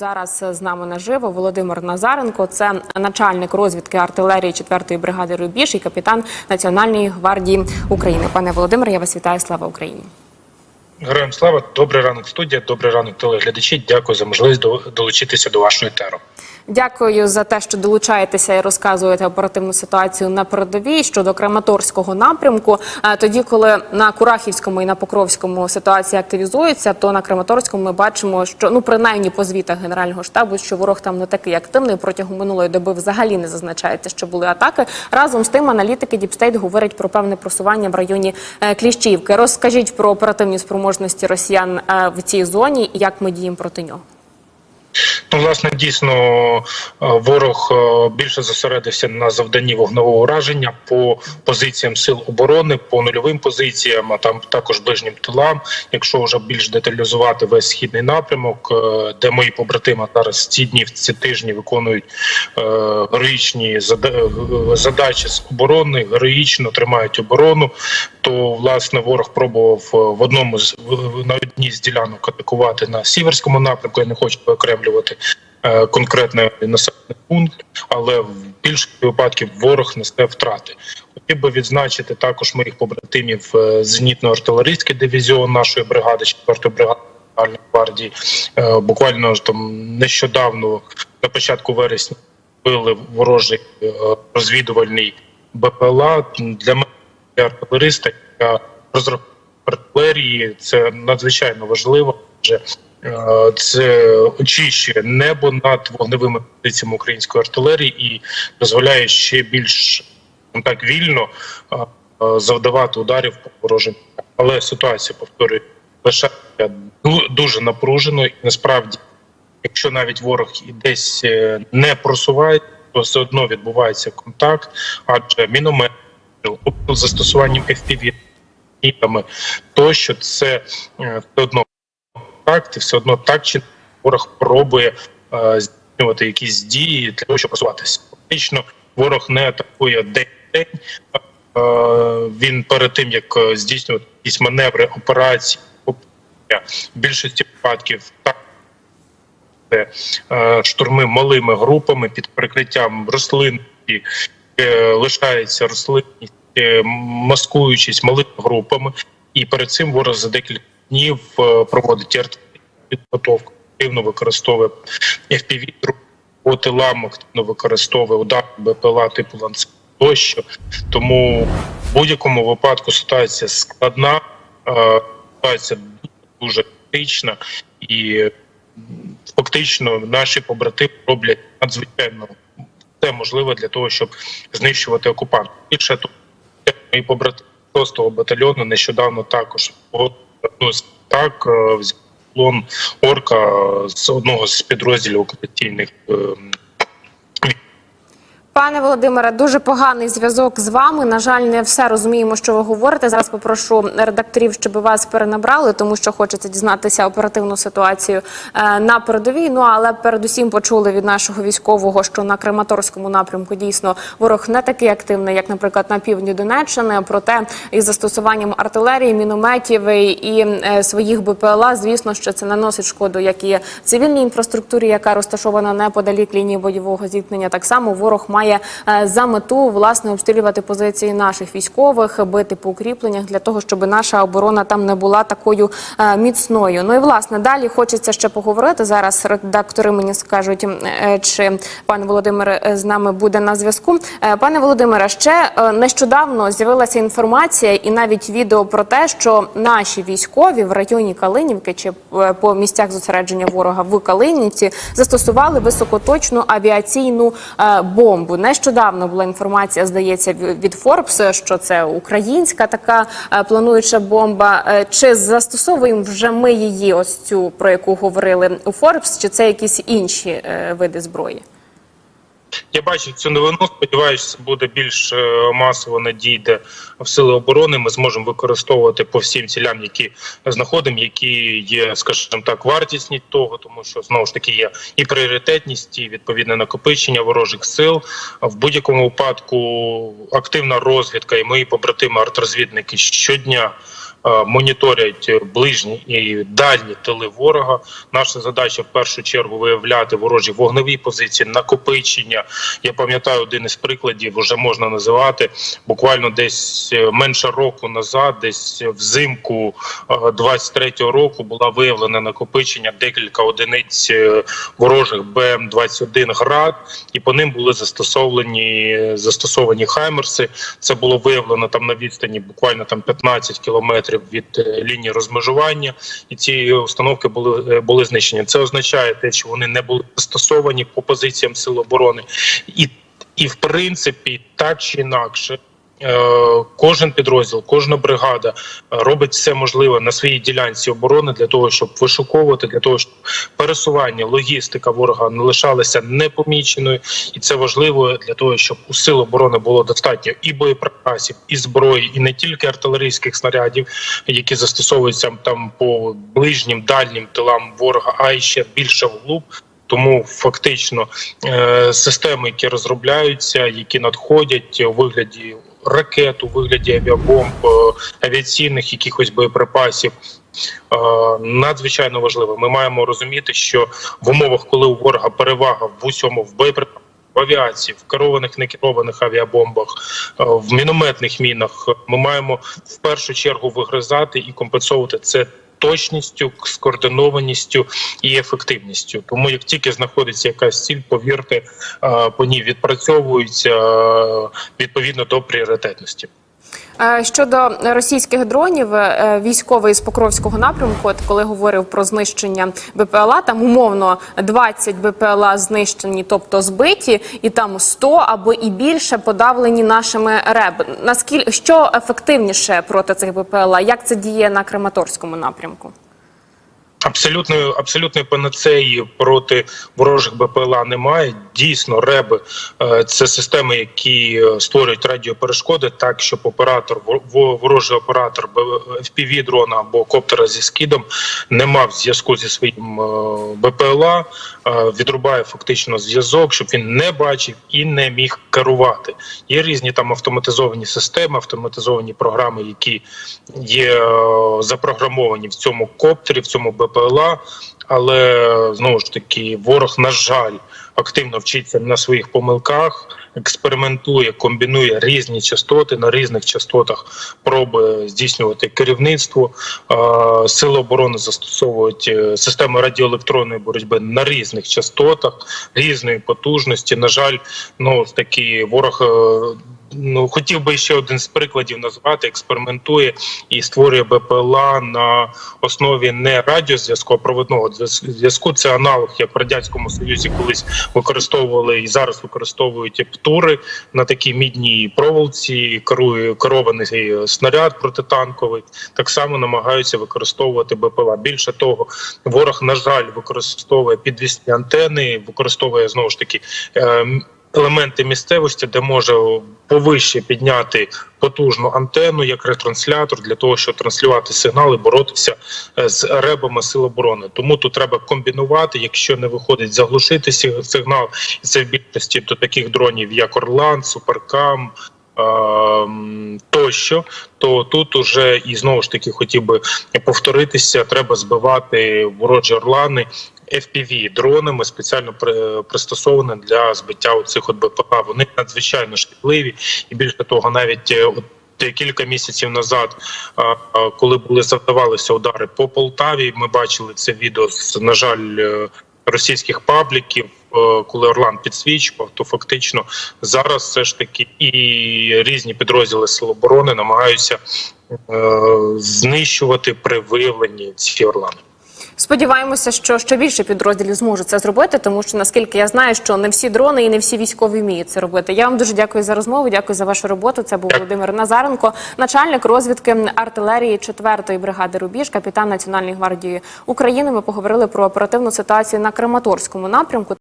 Зараз з нами наживо Володимир Назаренко. Це начальник розвідки артилерії 4-ї бригади Рубіж і капітан Національної гвардії України. Пане Володимир, я вас вітаю. Слава Україні! Героям слава, добрий ранок, студія, добрий ранок, телеглядачі. Дякую за можливість до- долучитися до вашої теру. Дякую за те, що долучаєтеся і розказуєте оперативну ситуацію на передовій щодо Краматорського напрямку. Е, Тоді, коли на Курахівському і на Покровському ситуація активізується, то на Краматорському ми бачимо, що ну принаймні по звітах Генерального штабу, що ворог там не такий активний. Протягом минулої доби взагалі не зазначається, що були атаки. Разом з тим, аналітики Діпстейт говорять про певне просування в районі е, Кліщівки. Розкажіть про оперативні спроможності росіян е, в цій зоні і як ми діємо проти нього. Ну, власне, дійсно, е, ворог е, більше зосередився на завданні вогневого ураження по позиціям сил оборони, по нульовим позиціям, а там також ближнім тилам. Якщо вже більш деталізувати весь східний напрямок, е, де мої побратими зараз ці дні, ці тижні виконують героїчні задачі з оборони, героїчно тримають оборону. То власне ворог пробував в одному з на одній з ділянок атакувати на сіверському напрямку. Я не хочу окремлювати конкретний населений пункт, але в більшості випадків ворог несе втрати. Хотів би відзначити також моїх побратимів е, зенітно-артилерійський дивізіон нашої бригади, 4-ї бригади гвардії. Е, Буквально там нещодавно, на початку вересня, били ворожий е, розвідувальний БПЛА. Для мене для артилериста, розробка артилерії, це надзвичайно важливо. Адже е, це очищує небо над вогневими позиціями української артилерії і дозволяє ще більш так вільно е, е, завдавати ударів по ворожим. Але ситуація повторюю ду- дуже напружено, і насправді, якщо навіть ворог і десь е, не просуває, то все одно відбувається контакт, адже міномет застосуванням FPV, тощо це е, все одно контакт, і все одно так чи ворог пробує е, здійснювати якісь дії для того, щоб просуватися. Фактично, ворог не атакує день. Е, Він перед тим як е, здійснювати якісь маневри, операції, в більшості випадків так е, штурми малими групами під прикриттям рослинності, е, лишається рослинність, е, маскуючись малими групами, і перед цим ворог за декілька днів е, проводить артилерійську підготовку, активно використовує FPV по тилам, активно використовує удар БПЛА типу ланцет тощо. Тому в будь-якому випадку ситуація складна, е, ситуація дуже критична і фактично наші побратими роблять надзвичайно все можливе для того, щоб знищувати окупантів. Більше того, мої побратими 6-го батальйону нещодавно також так е, взяв орка з одного з підрозділів окупаційних. Пане Володимире, дуже поганий зв'язок з вами. На жаль, не все розуміємо, що ви говорите. Зараз попрошу редакторів, щоб вас перенабрали, тому що хочеться дізнатися оперативну ситуацію е, на передовій. Ну але передусім почули від нашого військового, що на Краматорському напрямку дійсно ворог не такий активний, як, наприклад, на півдні Донеччини. Проте із застосуванням артилерії, мінометів і е, своїх БПЛА, звісно, що це наносить шкоду, як і цивільній інфраструктурі, яка розташована неподалік лінії бойового зіткнення. Так само ворог має е, за мету власне обстрілювати позиції наших військових, бити по укріпленнях для того, щоб наша оборона там не була такою е, міцною. Ну і власне далі хочеться ще поговорити. Зараз редактори мені скажуть, е, чи пан Володимир з нами буде на зв'язку. Пане Володимире, ще нещодавно з'явилася інформація і навіть відео про те, що наші військові в районі Калинівки чи по місцях зосередження ворога в Калинівці застосували високоточну авіаційну е, бомбу. Нещодавно була інформація, здається, від Forbes, що це українська така е, плануюча бомба. Е, Чи застосовуємо вже ми її, ось цю про яку говорили у Forbes, чи це якісь інші е, види зброї? Я бачив цю новину. Сподіваюся, буде більш е, масово надійде в сили оборони. Ми зможемо використовувати по всім цілям, які знаходимо, які є, скажімо так, вартісні того, тому що знову ж таки є і пріоритетність, і відповідне накопичення ворожих сил. В будь-якому випадку активна розвідка і мої побратими артрозвідники щодня моніторять ближні і дальні тили ворога. Наша задача в першу чергу виявляти ворожі вогневі позиції, накопичення. Я пам'ятаю один із прикладів, вже можна називати буквально десь е, менше року назад, десь взимку е, 23-го року була виявлена накопичення декілька одиниць е, ворожих БМ-21 град, і по ним були застосовані застосовані хаймерси. Це було виявлено там на відстані буквально там 15 кілометрів від е, лінії розмежування, і ці установки були е, були знищені. Це означає те, що вони не були застосовані по позиціям сил оборони, і, і в принципі, так чи інакше. Е, Кожен підрозділ, кожна бригада е, робить все можливе на своїй ділянці оборони для того, щоб вишуковувати, для того, щоб пересування, логістика ворога не лишалася непоміченою, і це важливо для того, щоб у сил оборони було достатньо і боєприпасів, і зброї, і не тільки артилерійських снарядів, які застосовуються там по ближнім дальнім тилам ворога, а й ще більше вглуб. Тому фактично е, системи, які розробляються, які надходять у вигляді ракет, у вигляді авіабомб, е, авіаційних якихось боєприпасів, е, надзвичайно важливо. Ми маємо розуміти, що в умовах, коли у ворога перевага в усьому в боєприпасах, в авіації, в керованих некерованих авіабомбах, е, в мінометних мінах, ми маємо в першу чергу вигризати і компенсувати це точністю, скоординованістю і ефективністю. Тому як тільки знаходиться якась ціль, повірте, е, по ній відпрацьовуються е, відповідно до пріоритетності. Е, Щодо російських дронів, е, військовий з Покровського напрямку, от коли говорив про знищення БПЛА, там умовно 20 БПЛА знищені, тобто збиті, і там 100 або і більше подавлені нашими РЕБ. Наскільки що ефективніше проти цих БПЛА? Як це діє на Краматорському напрямку? Абсолютної абсолютної панацеї проти ворожих БПЛА немає. Дійсно, реби е, це системи, які е, створюють радіоперешкоди, так щоб оператор во- во- ворожий оператор fpv дрона або коптера зі скидом не мав зв'язку зі своїм е, БПЛА, відрубає фактично зв'язок, щоб він не бачив і не міг керувати. Є різні там автоматизовані системи, автоматизовані програми, які є запрограмовані в цьому коптері, в цьому БПЛА. Але знову ж таки, ворог, на жаль, активно вчиться на своїх помилках, експериментує, комбінує різні частоти на різних частотах, пробує здійснювати керівництво. Е, Сили оборони застосовують е, системи радіоелектронної боротьби на різних частотах, різної потужності. На жаль, ну таки ворог. Ну, хотів би ще один з прикладів назвати, експериментує і створює БПЛА на основі не радіозв'язку, а проводного зв'яз- зв'язку. Це аналог, як в радянському союзі колись використовували і зараз використовують птури на такій мідній проволоці, керує керований снаряд протитанковий. Так само намагаються використовувати БПЛА. Більше того, ворог на жаль використовує підвісні антени, використовує знову ж таки. е, елементи місцевості, де може повище підняти потужну антенну як ретранслятор для того, щоб транслювати сигнали, боротися е, з ребами сил оборони. Тому тут треба комбінувати. Якщо не виходить заглушити сиг- сигнал, і це в більшості до таких дронів, як Орлан, Суперкам. ем, Тощо, то тут уже і знову ж таки хотів би повторитися. Треба збивати ворожі орлани fpv дронами спеціально при- пристосовані для збиття оцих от БПЛА. Вони надзвичайно шкідливі, і більше того, навіть е, от. Кілька місяців назад, коли були завдавалися удари по Полтаві, ми бачили це відео з на жаль е, російських пабліків, е, коли Орлан підсвічував, то фактично зараз все ж таки і різні підрозділи Сил оборони намагаються знищувати при виявленні ці орлани. Сподіваємося, що ще більше підрозділів зможуть це зробити, тому що наскільки я знаю, що не всі дрони і не всі військові вміють це робити. Я вам дуже дякую за розмову. Дякую за вашу роботу. Це був Володимир Назаренко, начальник розвідки артилерії 4-ї бригади Рубіж, капітан Національної гвардії України. Ми поговорили про оперативну ситуацію на Краматорському напрямку.